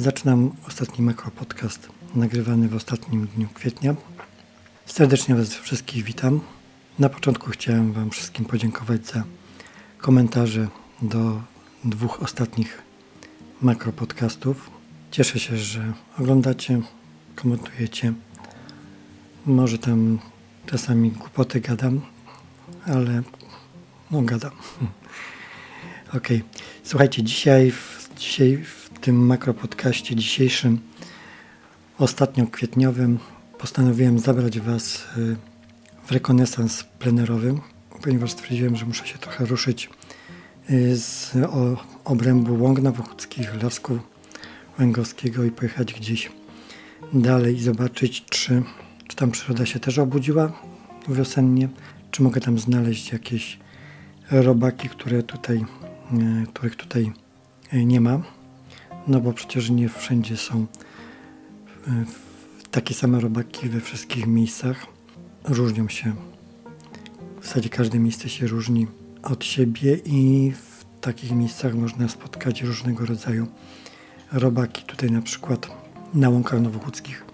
Zaczynam ostatni makropodcast nagrywany w ostatnim dniu kwietnia. Serdecznie Was wszystkich witam. Na początku chciałem Wam wszystkim podziękować za komentarze do dwóch ostatnich makropodcastów. Cieszę się, że oglądacie, komentujecie. Może tam czasami głupoty gadam, ale no gadam. Ok. Słuchajcie, dzisiaj w, dzisiaj w tym makropodcaście dzisiejszym, ostatnio kwietniowym, postanowiłem zabrać Was y, w rekonesans plenerowy, ponieważ stwierdziłem, że muszę się trochę ruszyć y, z obrębu łąk nowochódzkich, lasku łęgowskiego i pojechać gdzieś dalej i zobaczyć, czy, czy tam przyroda się też obudziła wiosennie, czy mogę tam znaleźć jakieś robaki, które tutaj, e, których tutaj nie ma. No bo przecież nie wszędzie są e, takie same robaki we wszystkich miejscach. Różnią się. W zasadzie każde miejsce się różni od siebie i w takich miejscach można spotkać różnego rodzaju robaki. Tutaj na przykład na łąkach nowochódzkich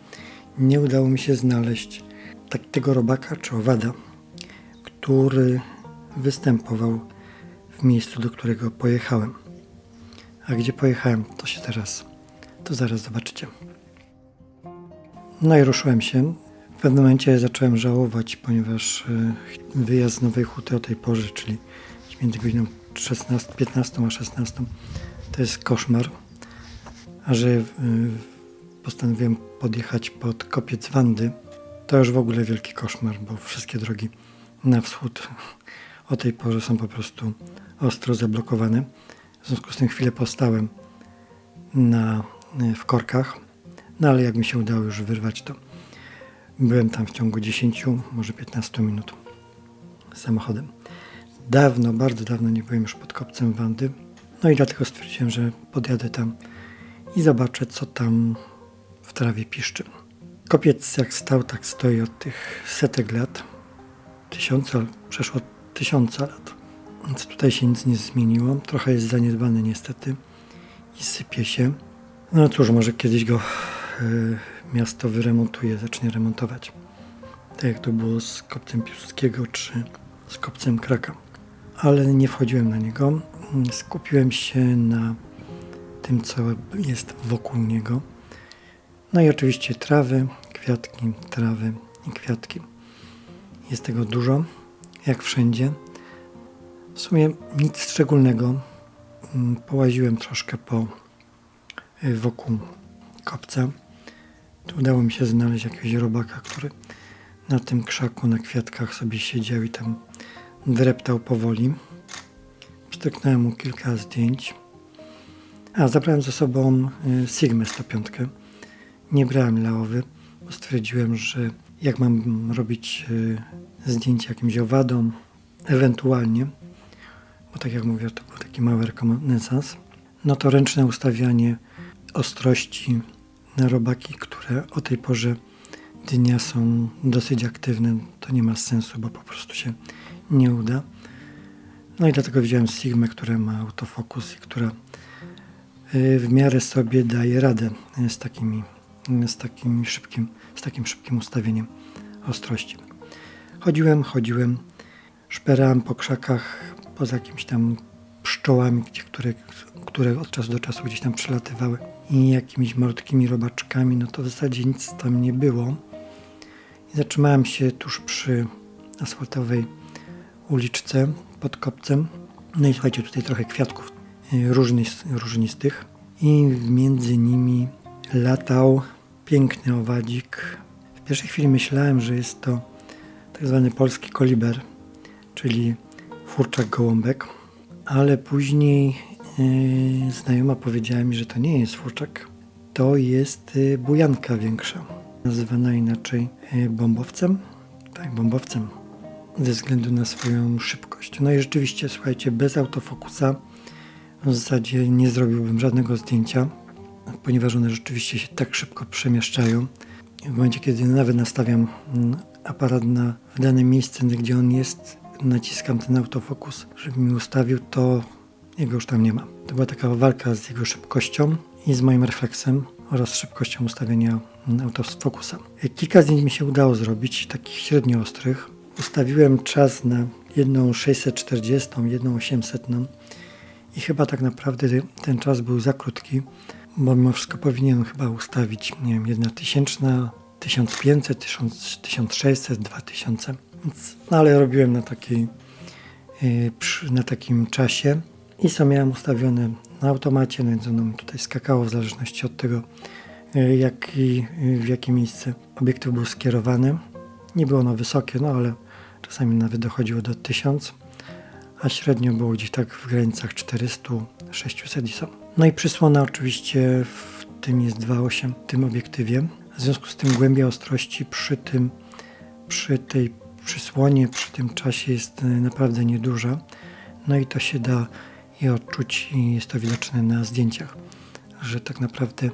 nie udało mi się znaleźć takiego robaka czy owada, który występował w miejscu, do którego pojechałem. A gdzie pojechałem, to się teraz, to zaraz zobaczycie. No i ruszyłem się. W pewnym momencie zacząłem żałować, ponieważ y, wyjazd z Nowej Huty o tej porze, czyli między godziną 16, 15 a 16, to jest koszmar. A że y, postanowiłem podjechać pod kopiec Wandy, to już w ogóle wielki koszmar, bo wszystkie drogi na wschód o tej porze są po prostu ostro zablokowane. W związku z tym chwilę postałem na, w korkach, no ale jak mi się udało już wyrwać, to byłem tam w ciągu 10, może 15 minut samochodem. Dawno, bardzo dawno nie byłem już pod kopcem Wandy, no i dlatego stwierdziłem, że podjadę tam i zobaczę, co tam w trawie piszczy. Kopiec jak stał, tak stoi od tych setek lat. Tysiąca, przeszło tysiąca lat. Więc tutaj się nic nie zmieniło. Trochę jest zaniedbany niestety i sypie się. No cóż, może kiedyś go y, miasto wyremontuje, zacznie remontować. Tak jak to było z kopcem Piłsudskiego czy z kopcem Kraka. Ale nie wchodziłem na niego. Skupiłem się na tym, co jest wokół niego. No i oczywiście trawy, kwiatki, trawy i kwiatki. Jest tego dużo, jak wszędzie. W sumie nic szczególnego. Mm, połaziłem troszkę po y, wokół kopca. Tu udało mi się znaleźć jakiegoś robaka, który na tym krzaku, na kwiatkach sobie siedział i tam dreptał powoli. Pstryknąłem mu kilka zdjęć. A, zabrałem ze sobą y, Sigmę 105. Nie brałem laowy, bo stwierdziłem, że jak mam robić y, zdjęcie jakimś owadom, ewentualnie, bo tak jak mówię, to był taki mały rekonesans, no to ręczne ustawianie ostrości na robaki, które o tej porze dnia są dosyć aktywne, to nie ma sensu, bo po prostu się nie uda. No i dlatego wziąłem Sigmę, która ma autofokus i która y, w miarę sobie daje radę z takimi z takim szybkim, z takim szybkim ustawieniem ostrości. Chodziłem, chodziłem, szperałem po krzakach, poza jakimiś tam pszczołami, które, które od czasu do czasu gdzieś tam przelatywały i jakimiś malutkimi robaczkami, no to w zasadzie nic tam nie było. I zatrzymałem się tuż przy asfaltowej uliczce pod kopcem. No i słuchajcie, tutaj trochę kwiatków y, różnistych i między nimi latał piękny owadzik. W pierwszej chwili myślałem, że jest to tak zwany polski koliber, czyli furczak gołąbek, ale później yy, znajoma powiedziała mi, że to nie jest furczak, to jest yy, bujanka większa, nazywana inaczej yy, bombowcem. Tak, bombowcem, ze względu na swoją szybkość. No i rzeczywiście, słuchajcie, bez autofokusa w zasadzie nie zrobiłbym żadnego zdjęcia ponieważ one rzeczywiście się tak szybko przemieszczają. W momencie, kiedy nawet nastawiam mm, aparat na dane miejsce, gdzie on jest, naciskam ten autofokus, żeby mi ustawił, to jego już tam nie ma. To była taka walka z jego szybkością i z moim refleksem oraz szybkością ustawienia autofokusa. Kilka zdjęć mi się udało zrobić, takich średnio ostrych. Ustawiłem czas na jedną 640, jedną 800 i chyba tak naprawdę ten czas był za krótki, bo mimo wszystko powinienem chyba ustawić, nie wiem, jedna tysięczna, 1500, 1000, 1600, 2000. Więc, no ale robiłem na takiej, przy, na takim czasie i co miałem ustawione na automacie, no więc ono mi tutaj skakało w zależności od tego, yy, jak i yy, w jakie miejsce obiektyw był skierowany. Nie było ono wysokie, no ale czasami nawet dochodziło do 1000, a średnio było gdzieś tak w granicach 400-600 ISO. No i przysłona oczywiście w tym jest 2.8 w tym obiektywie. W związku z tym głębia ostrości przy tym, przy tej przysłonie, przy tym czasie jest y, naprawdę nieduża. No i to się da i odczuć i jest to widoczne na zdjęciach, że tak naprawdę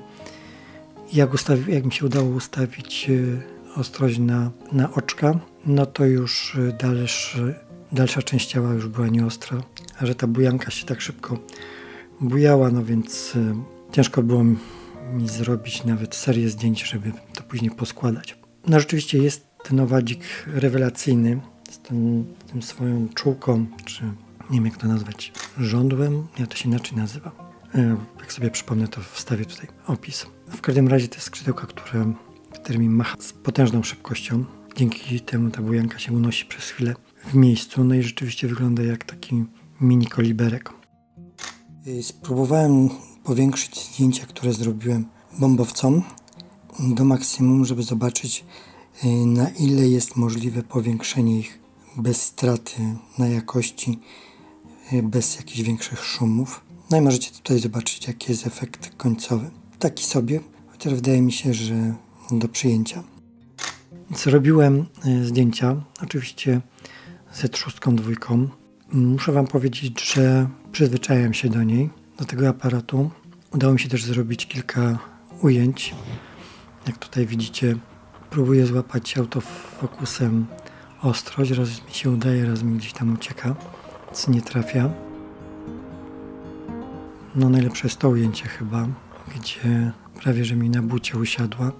jak, ustawi, jak mi się udało ustawić y, ostrość na, na oczka, no to już y, dalszy, dalsza część ciała już była nieostra, a że ta bujanka się tak szybko bujała, no więc ciężko było mi zrobić nawet serię zdjęć, żeby to później poskładać. No rzeczywiście jest ten owadzik rewelacyjny z tym, tym swoją czułką, czy nie wiem jak to nazwać, żądłem, ja to się inaczej nazywa. Y, Jak sobie przypomnę, to wstawię tutaj opis. W każdym razie to jest skrzydełka, które, którymi macha z potężną szybkością. Dzięki temu ta bujanka się unosi przez chwilę w miejscu, no i rzeczywiście wygląda jak taki mini koliberek. Y, Spróbowałem powiększyć zdjęcia, które zrobiłem bombowcom do maksimum, żeby zobaczyć na ile jest możliwe powiększenie ich bez straty na jakości, y, bez jakichś większych szumów. No i możecie tutaj zobaczyć jaki jest efekt końcowy. Taki sobie, chociaż wydaje mi się, że do przyjęcia. Zrobiłem y, zdjęcia, oczywiście ze trzustką dwójką. Muszę Wam powiedzieć, że przyzwyczaiłem się do niej, do tego aparatu. Udało mi się też zrobić kilka ujęć. Jak tutaj widzicie, próbuję złapać autofokusem ostrość. Raz mi się udaje, raz mi gdzieś tam ucieka, nic nie trafia. No najlepsze jest to ujęcie chyba, gdzie prawie że mi na bucie usiadła.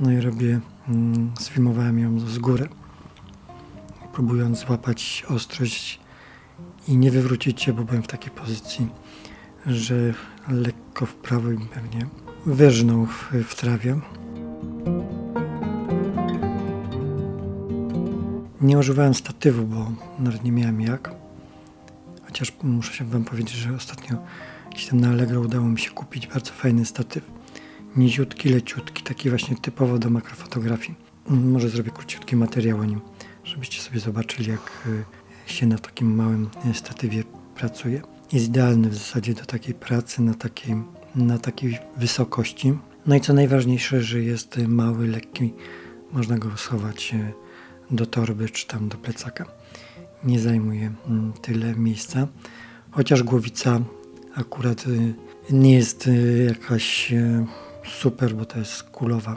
No i robię, mm, sfilmowałem ją z góry, próbując złapać ostrość i nie wywrócić się, bo byłem w takiej pozycji, że lekko w prawo i pewnie wyrżnął w, w trawie. Nie używałem statywu, bo nawet nie miałem jak. Chociaż muszę się Wam powiedzieć, że ostatnio gdzieś na Allegro udało mi się kupić bardzo fajny statyw. Niziutki, leciutki, taki właśnie typowo do makrofotografii. Może zrobię króciutki materiał o nim, żebyście sobie zobaczyli, jak y, się na takim małym y, statywie pracuje. Jest idealny w zasadzie do takiej pracy na takiej, na takiej wysokości. No i co najważniejsze, że jest y, mały, lekki, można go schować do torby czy tam do plecaka. Nie zajmuje mm, tyle miejsca, chociaż głowica akurat y, nie jest y, jakaś y, super, bo to jest kulowa,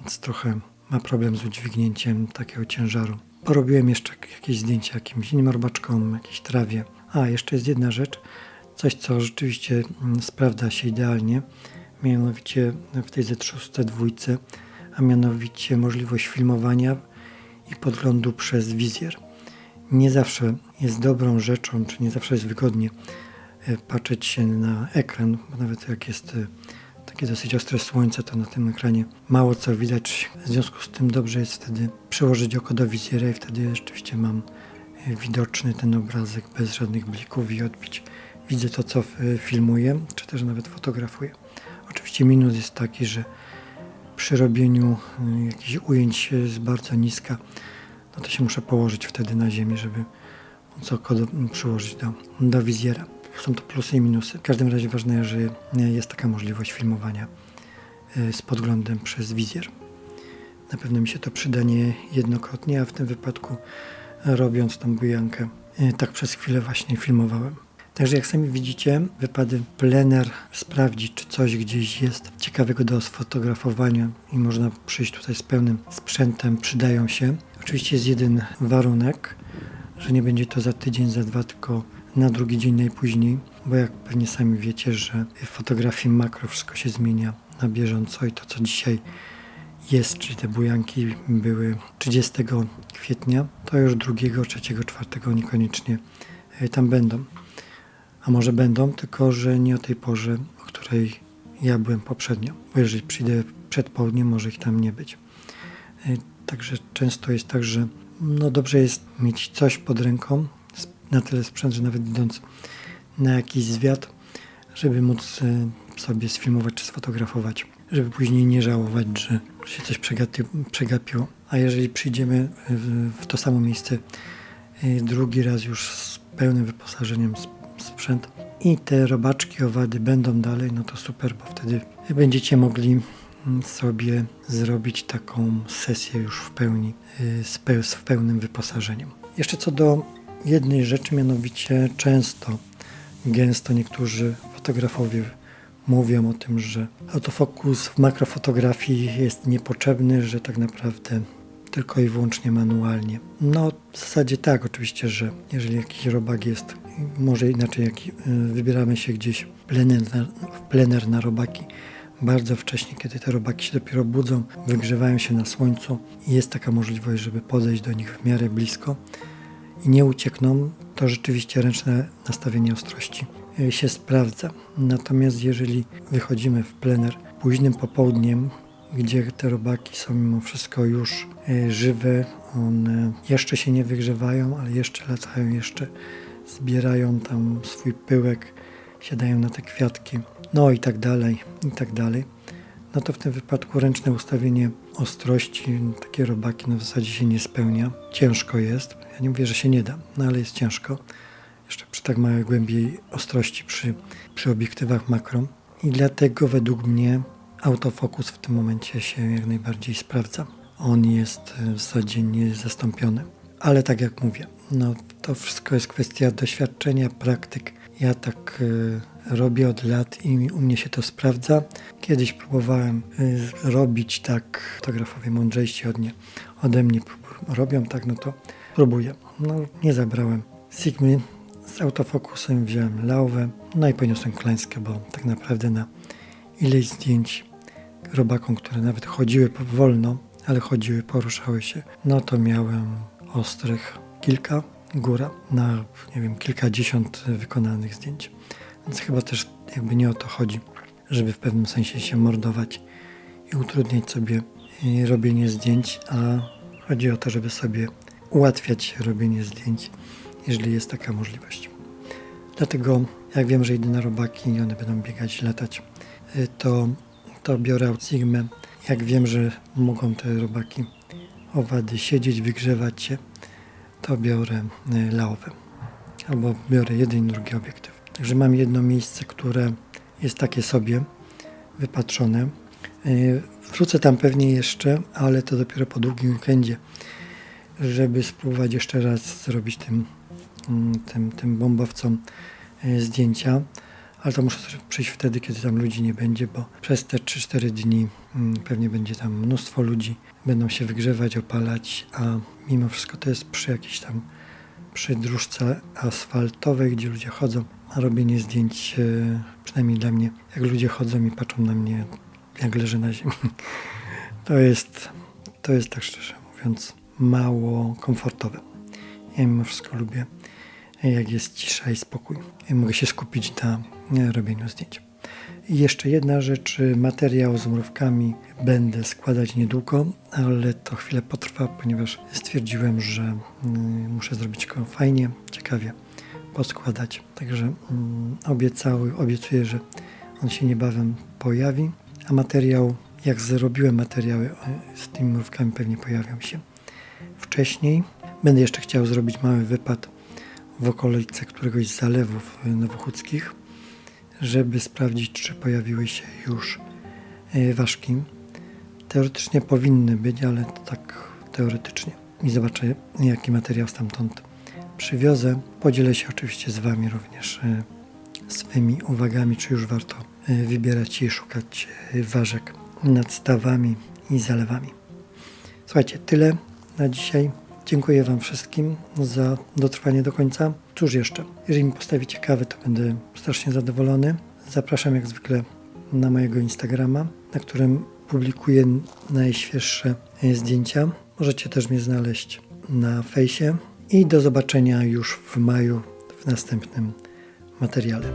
więc trochę ma problem z udźwignięciem takiego ciężaru. Porobiłem jeszcze jakieś zdjęcia jakimś innym robaczkom, jakiejś trawie. A, jeszcze jest jedna rzecz, coś co rzeczywiście mm, sprawdza się idealnie, mianowicie w tej Z6 dwójce, a mianowicie możliwość filmowania i podglądu przez wizjer. Nie zawsze jest dobrą rzeczą, czy nie zawsze jest wygodnie e, patrzeć się na ekran, bo nawet jak jest e, takie dosyć ostre słońce, to na tym ekranie mało co widać. W związku z tym dobrze jest wtedy przełożyć oko do wizjera i wtedy rzeczywiście mam e, widoczny ten obrazek bez żadnych blików i odbić. Widzę to, co filmuję, czy też nawet fotografuję. Oczywiście minus jest taki, że przy robieniu y, jakichś ujęć jest bardzo niska, no to się muszę położyć wtedy na ziemię, żeby móc przyłożyć do, do wizjera. Są to plusy i minusy. W każdym razie ważne, że jest taka możliwość filmowania y, z podglądem przez wizjer. Na pewno mi się to przyda nie jednokrotnie, a w tym wypadku y, robiąc tą bujankę, y, tak przez chwilę właśnie filmowałem. Także jak sami widzicie, wypady plener sprawdzić, czy coś gdzieś jest ciekawego do sfotografowania i można przyjść tutaj z pełnym sprzętem, przydają się. Oczywiście jest jeden warunek, że nie będzie to za tydzień, za dwa, tylko na drugi dzień najpóźniej, bo jak pewnie sami wiecie, że w fotografii makro wszystko się zmienia na bieżąco i to, co dzisiaj jest, czyli te bujanki były 30 kwietnia, to już 2, 3, 4 niekoniecznie e, tam będą. A może będą, tylko że nie o tej porze, o której ja byłem poprzednio. Bo jeżeli przyjdę przed południem, może ich tam nie być. E, Także często jest tak, że no dobrze jest mieć coś pod ręką, na tyle sprzęt, że nawet idąc na jakiś zwiat, żeby móc e, sobie sfilmować czy sfotografować, żeby później nie żałować, że się coś przegapi, przegapiło. A jeżeli przyjdziemy w, w to samo miejsce drugi raz już z pełnym wyposażeniem sp- sprzęt i te robaczki, owady będą dalej, no to super, bo wtedy będziecie mogli mm, sobie zrobić taką sesję już w pełni, y, z, pe- z pełnym wyposażeniem. Jeszcze co do jednej rzeczy, mianowicie często, gęsto niektórzy fotografowie mówią o tym, że autofokus w makrofotografii jest niepotrzebny, że tak naprawdę tylko i wyłącznie manualnie. No w zasadzie tak, oczywiście, że jeżeli jakiś robak jest, może inaczej jak y, wybieramy się gdzieś plener na, w plener na robaki, bardzo wcześnie, kiedy te robaki się dopiero budzą, wygrzewają się na słońcu i jest taka możliwość, żeby podejść do nich w miarę blisko i nie uciekną, to rzeczywiście ręczne nastawienie ostrości y, się sprawdza. Natomiast jeżeli wychodzimy w plener późnym popołudniem, gdzie te robaki są mimo wszystko już y, żywe, one jeszcze się nie wygrzewają, ale jeszcze latają, jeszcze zbierają tam swój pyłek, siadają na te kwiatki, no i tak dalej, i tak dalej. No to w tym wypadku ręczne ustawienie ostrości, takie robaki w zasadzie się nie spełnia. Ciężko jest. Ja nie mówię, że się nie da, no ale jest ciężko. Jeszcze przy tak małej głębi ostrości przy, przy obiektywach makro. I dlatego według mnie autofokus w tym momencie się jak najbardziej sprawdza. On jest e, w zasadzie niezastąpiony. Ale tak jak mówię, no to wszystko jest kwestia doświadczenia, praktyk. Ja tak e, robię od lat i u mnie się to sprawdza. Kiedyś próbowałem e, robić tak, fotografowie mądrzejsi od nie, ode mnie robią tak, no to próbuję. No nie zabrałem Sigmy z autofokusem, wziąłem Laowę, no i poniosłem klęskę, bo tak naprawdę na ileś zdjęć robakom, które nawet chodziły wolno, ale chodziły, poruszały się, no to miałem ostrych kilka, góra, na nie wiem, kilkadziesiąt wykonanych zdjęć. Więc chyba też jakby nie o to chodzi, żeby w pewnym sensie się mordować i utrudniać sobie y, robienie zdjęć, a chodzi o to, żeby sobie ułatwiać robienie zdjęć, jeżeli jest taka możliwość. Dlatego jak wiem, że idę na robaki i one będą biegać, latać, y, to, to biorę Sigmę. Jak wiem, że mogą te robaki, owady siedzieć, wygrzewać się, to biorę y, laowę. Albo biorę jeden i drugi obiektyw. Także mam jedno miejsce, które jest takie sobie wypatrzone. Y, Wrócę tam pewnie jeszcze, ale to dopiero po długim weekendzie, żeby spróbować jeszcze raz zrobić tym, mm, tym, tym bombowcom y, zdjęcia. Ale to muszę przyjść wtedy, kiedy tam ludzi nie będzie, bo przez te 3-4 dni mm, pewnie będzie tam mnóstwo ludzi, będą się wygrzewać, opalać, a mimo wszystko to jest przy jakiejś tam przy dróżce asfaltowej, gdzie ludzie chodzą, a robienie zdjęć, e, przynajmniej dla mnie, jak ludzie chodzą i patrzą na mnie, jak leżę na ziemi, to jest, to jest tak szczerze mówiąc, mało komfortowe. Ja mimo wszystko lubię, jak jest cisza i spokój. Mogę się skupić na robieniu zdjęć. I jeszcze jedna rzecz, y, materiał z mrówkami będę składać niedługo, ale to chwilę potrwa, ponieważ stwierdziłem, że mm, muszę zrobić go fajnie, ciekawie poskładać. Także mm, obiecały, obiecuję, że on się niebawem pojawi, a materiał, jak zrobiłem materiały y, z tymi mrówkami, pewnie pojawią się wcześniej. Będę jeszcze chciał zrobić mały wypad w okolice któregoś z zalewów nowochódzkich żeby sprawdzić, czy pojawiły się już e, ważki. Teoretycznie powinny być, ale tak teoretycznie. I zobaczę, jaki materiał stamtąd przywiozę. Podzielę się oczywiście z Wami również e, swymi uwagami, czy już warto e, wybierać i szukać ważek nad stawami i zalewami. Słuchajcie, tyle na dzisiaj. Dziękuję Wam wszystkim za dotrwanie do końca. Cóż jeszcze? Jeżeli mi postawicie kawę, to będę strasznie zadowolony. Zapraszam jak zwykle na mojego Instagrama, na którym publikuję najświeższe zdjęcia. Możecie też mnie znaleźć na fejsie. I do zobaczenia już w maju w następnym materiale.